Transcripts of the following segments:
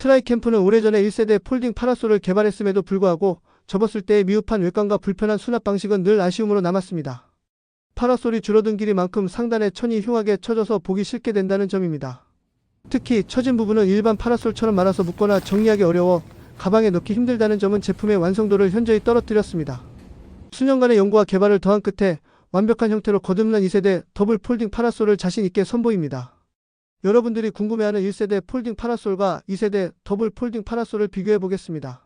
트라이캠프는 오래전에 1세대 폴딩 파라솔을 개발했음에도 불구하고 접었을 때의 미흡한 외관과 불편한 수납 방식은 늘 아쉬움으로 남았습니다. 파라솔이 줄어든 길이만큼 상단에 천이 흉하게 쳐져서 보기 싫게 된다는 점입니다. 특히 처진 부분은 일반 파라솔처럼 말아서 묶거나 정리하기 어려워 가방에 넣기 힘들다는 점은 제품의 완성도를 현저히 떨어뜨렸습니다. 수년간의 연구와 개발을 더한 끝에 완벽한 형태로 거듭난 2세대 더블 폴딩 파라솔을 자신 있게 선보입니다. 여러분들이 궁금해하는 1세대 폴딩 파라솔과 2세대 더블 폴딩 파라솔을 비교해 보겠습니다.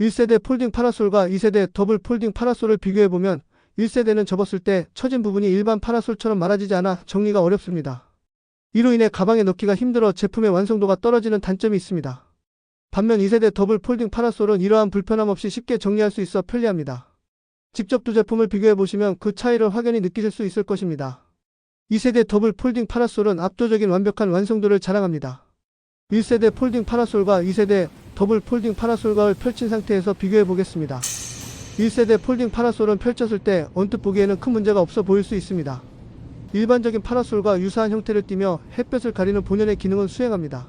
1세대 폴딩 파라솔과 2세대 더블 폴딩 파라솔을 비교해 보면 1세대는 접었을 때 처진 부분이 일반 파라솔처럼 말아지지 않아 정리가 어렵습니다. 이로 인해 가방에 넣기가 힘들어 제품의 완성도가 떨어지는 단점이 있습니다. 반면 2세대 더블 폴딩 파라솔은 이러한 불편함 없이 쉽게 정리할 수 있어 편리합니다. 직접 두 제품을 비교해 보시면 그 차이를 확연히 느끼실 수 있을 것입니다. 2세대 더블 폴딩 파라솔은 압도적인 완벽한 완성도를 자랑합니다. 1세대 폴딩 파라솔과 2세대 더블 폴딩 파라솔과를 펼친 상태에서 비교해 보겠습니다. 1세대 폴딩 파라솔은 펼쳤을 때 언뜻 보기에는 큰 문제가 없어 보일 수 있습니다. 일반적인 파라솔과 유사한 형태를 띠며 햇볕을 가리는 본연의 기능은 수행합니다.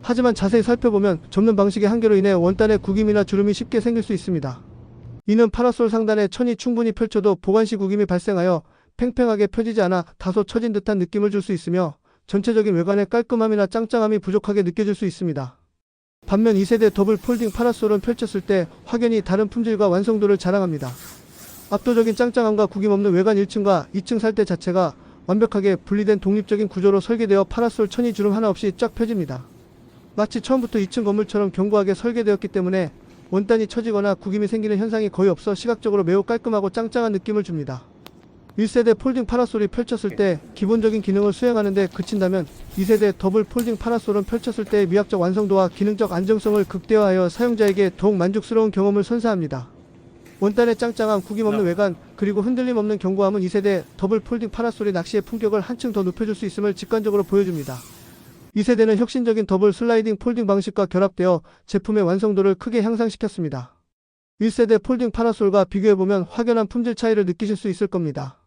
하지만 자세히 살펴보면 접는 방식의 한계로 인해 원단에 구김이나 주름이 쉽게 생길 수 있습니다. 이는 파라솔 상단에 천이 충분히 펼쳐도 보관시 구김이 발생하여 팽팽하게 펴지지 않아 다소 처진 듯한 느낌을 줄 수 있으며 전체적인 외관의 깔끔함이나 짱짱함이 부족하게 느껴질 수 있습니다. 반면 2세대 더블 폴딩 파라솔은 펼쳤을 때 확연히 다른 품질과 완성도를 자랑합니다. 압도적인 짱짱함과 구김없는 외관 1층과 2층 살대 자체가 완벽하게 분리된 독립적인 구조로 설계되어 파라솔 천이 주름 하나 없이 쫙 펴집니다. 마치 처음부터 2층 건물처럼 견고하게 설계되었기 때문에 원단이 처지거나 구김이 생기는 현상이 거의 없어 시각적으로 매우 깔끔하고 짱짱한 느낌을 줍니다. 1세대 폴딩 파라솔이 펼쳤을 때 기본적인 기능을 수행하는데 그친다면 2세대 더블 폴딩 파라솔은 펼쳤을 때의 미학적 완성도와 기능적 안정성을 극대화하여 사용자에게 더욱 만족스러운 경험을 선사합니다. 원단의 짱짱함, 구김 없는 외관, 그리고 흔들림 없는 견고함은 2세대 더블 폴딩 파라솔이 낚시의 품격을 한층 더 높여줄 수 있음을 직관적으로 보여줍니다. 2세대는 혁신적인 더블 슬라이딩 폴딩 방식과 결합되어 제품의 완성도를 크게 향상시켰습니다. 1세대 폴딩 파라솔과 비교해보면 확연한 품질 차이를 느끼실 수 있을 겁니다.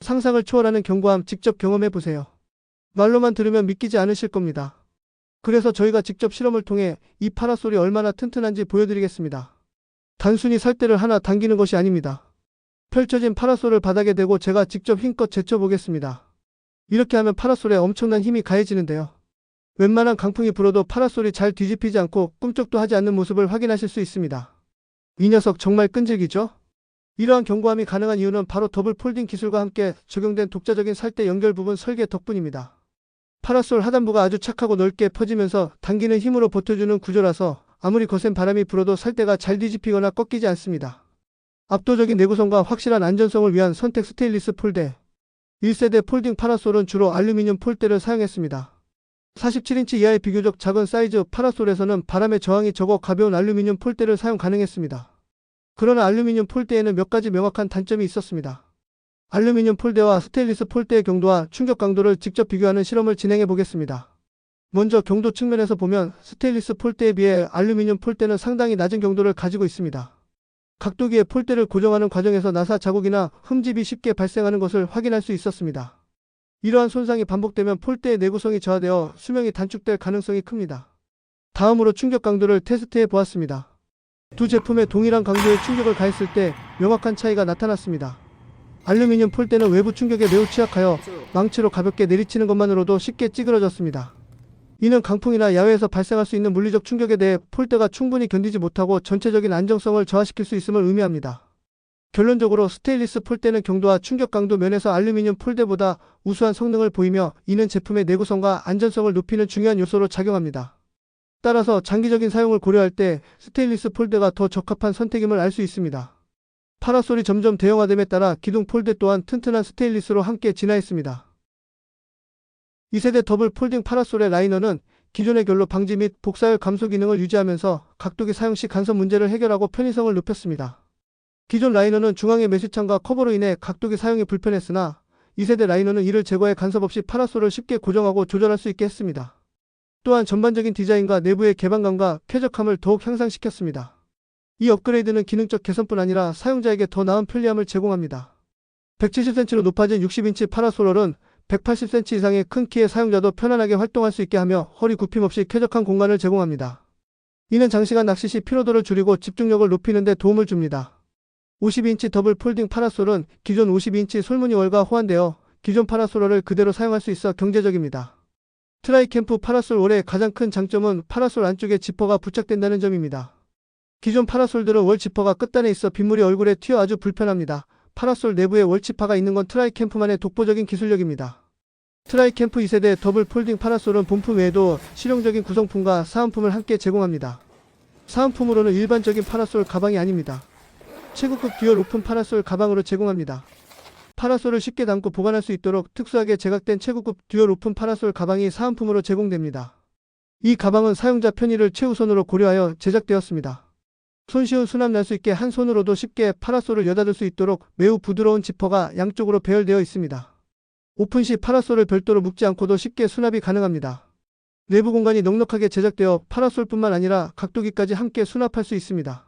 상상을 초월하는 견고함 직접 경험해 보세요. 말로만 들으면 믿기지 않으실 겁니다. 그래서 저희가 직접 실험을 통해 이 파라솔이 얼마나 튼튼한지 보여드리겠습니다. 단순히 살대를 하나 당기는 것이 아닙니다. 펼쳐진 파라솔을 바닥에 대고 제가 직접 힘껏 제쳐보겠습니다. 이렇게 하면 파라솔에 엄청난 힘이 가해지는데요. 웬만한 강풍이 불어도 파라솔이 잘 뒤집히지 않고 꿈쩍도 하지 않는 모습을 확인하실 수 있습니다. 이 녀석 정말 끈질기죠? 이러한 견고함이 가능한 이유는 바로 더블 폴딩 기술과 함께 적용된 독자적인 살대 연결 부분 설계 덕분입니다. 파라솔 하단부가 아주 착하고 넓게 퍼지면서 당기는 힘으로 버텨주는 구조라서 아무리 거센 바람이 불어도 살대가 잘 뒤집히거나 꺾이지 않습니다. 압도적인 내구성과 확실한 안전성을 위한 선택 스테인리스 폴대 1세대 폴딩 파라솔은 주로 알루미늄 폴대를 사용했습니다. 47인치 이하의 비교적 작은 사이즈 파라솔에서는 바람의 저항이 적어 가벼운 알루미늄 폴대를 사용 가능했습니다. 그러나 알루미늄 폴대에는 몇 가지 명확한 단점이 있었습니다. 알루미늄 폴대와 스테인리스 폴대의 경도와 충격 강도를 직접 비교하는 실험을 진행해 보겠습니다. 먼저 경도 측면에서 보면 스테인리스 폴대에 비해 알루미늄 폴대는 상당히 낮은 경도를 가지고 있습니다. 각도기의 폴대를 고정하는 과정에서 나사 자국이나 흠집이 쉽게 발생하는 것을 확인할 수 있었습니다. 이러한 손상이 반복되면 폴대의 내구성이 저하되어 수명이 단축될 가능성이 큽니다. 다음으로 충격 강도를 테스트해 보았습니다. 두 제품의 동일한 강도의 충격을 가했을 때 명확한 차이가 나타났습니다. 알루미늄 폴대는 외부 충격에 매우 취약하여 망치로 가볍게 내리치는 것만으로도 쉽게 찌그러졌습니다. 이는 강풍이나 야외에서 발생할 수 있는 물리적 충격에 대해 폴대가 충분히 견디지 못하고 전체적인 안정성을 저하시킬 수 있음을 의미합니다. 결론적으로 스테인리스 폴대는 경도와 충격 강도 면에서 알루미늄 폴대보다 우수한 성능을 보이며 이는 제품의 내구성과 안전성을 높이는 중요한 요소로 작용합니다. 따라서 장기적인 사용을 고려할 때 스테인리스 폴대가 더 적합한 선택임을 알 수 있습니다. 파라솔이 점점 대형화됨에 따라 기둥 폴대 또한 튼튼한 스테인리스로 함께 진화했습니다. 2세대 더블 폴딩 파라솔의 라이너는 기존의 결로 방지 및 복사열 감소 기능을 유지하면서 각도기 사용 시 간섭 문제를 해결하고 편의성을 높였습니다. 기존 라이너는 중앙의 메쉬창과 커버로 인해 각도기 사용이 불편했으나 2세대 라이너는 이를 제거해 간섭 없이 파라솔을 쉽게 고정하고 조절할 수 있게 했습니다. 또한 전반적인 디자인과 내부의 개방감과 쾌적함을 더욱 향상시켰습니다. 이 업그레이드는 기능적 개선뿐 아니라 사용자에게 더 나은 편리함을 제공합니다. 170cm로 높아진 60인치 파라솔은 180cm 이상의 큰 키의 사용자도 편안하게 활동할 수 있게 하며 허리 굽힘 없이 쾌적한 공간을 제공합니다. 이는 장시간 낚시 시 피로도를 줄이고 집중력을 높이는 데 도움을 줍니다. 52인치 더블 폴딩 파라솔은 기존 52인치 솔무늬 월과 호환되어 기존 파라솔을 그대로 사용할 수 있어 경제적입니다. 트라이캠프 파라솔 월의 가장 큰 장점은 파라솔 안쪽에 지퍼가 부착된다는 점입니다. 기존 파라솔들은 월 지퍼가 끝단에 있어 빗물이 얼굴에 튀어 아주 불편합니다. 파라솔 내부에 월치파가 있는 건 트라이캠프만의 독보적인 기술력입니다. 트라이캠프 2세대 더블 폴딩 파라솔은 본품 외에도 실용적인 구성품과 사은품을 함께 제공합니다. 사은품으로는 일반적인 파라솔 가방이 아닙니다. 최고급 듀얼 오픈 파라솔 가방으로 제공합니다. 파라솔을 쉽게 담고 보관할 수 있도록 특수하게 제작된 최고급 듀얼 오픈 파라솔 가방이 사은품으로 제공됩니다. 이 가방은 사용자 편의를 최우선으로 고려하여 제작되었습니다. 손쉬운 수납 날 수 있게 한 손으로도 쉽게 파라솔을 여닫을 수 있도록 매우 부드러운 지퍼가 양쪽으로 배열되어 있습니다. 오픈 시 파라솔을 별도로 묶지 않고도 쉽게 수납이 가능합니다. 내부 공간이 넉넉하게 제작되어 파라솔뿐만 아니라 각도기까지 함께 수납할 수 있습니다.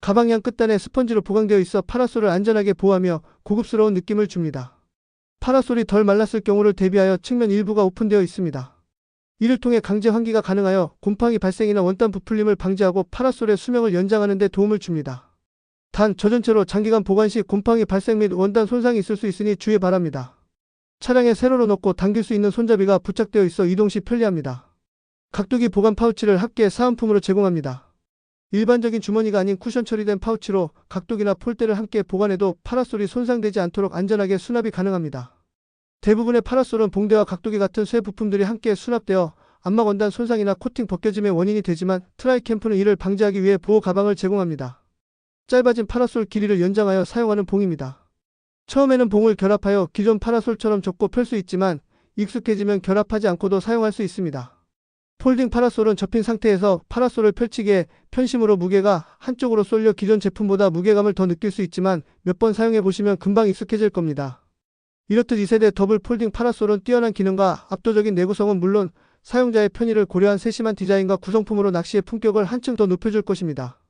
가방양 끝단에 스펀지로 보강되어 있어 파라솔을 안전하게 보호하며 고급스러운 느낌을 줍니다. 파라솔이 덜 말랐을 경우를 대비하여 측면 일부가 오픈되어 있습니다. 이를 통해 강제 환기가 가능하여 곰팡이 발생이나 원단 부풀림을 방지하고 파라솔의 수명을 연장하는 데 도움을 줍니다. 단, 저 전체로 장기간 보관 시 곰팡이 발생 및 원단 손상이 있을 수 있으니 주의 바랍니다. 차량에 세로로 넣고 당길 수 있는 손잡이가 부착되어 있어 이동 시 편리합니다. 각도기 보관 파우치를 합계 사은품으로 제공합니다. 일반적인 주머니가 아닌 쿠션 처리된 파우치로 각도기나 폴대를 함께 보관해도 파라솔이 손상되지 않도록 안전하게 수납이 가능합니다. 대부분의 파라솔은 봉대와 각도기 같은 쇠 부품들이 함께 수납되어 안막 원단 손상이나 코팅 벗겨짐의 원인이 되지만 트라이 캠프는 이를 방지하기 위해 보호 가방을 제공합니다. 짧아진 파라솔 길이를 연장하여 사용하는 봉입니다. 처음에는 봉을 결합하여 기존 파라솔처럼 접고 펼 수 있지만 익숙해지면 결합하지 않고도 사용할 수 있습니다. 폴딩 파라솔은 접힌 상태에서 파라솔을 펼치기에 편심으로 무게가 한쪽으로 쏠려 기존 제품보다 무게감을 더 느낄 수 있지만 몇 번 사용해 보시면 금방 익숙해질 겁니다. 이렇듯 2세대 더블 폴딩 파라솔은 뛰어난 기능과 압도적인 내구성은 물론 사용자의 편의를 고려한 세심한 디자인과 구성품으로 낚시의 품격을 한층 더 높여줄 것입니다.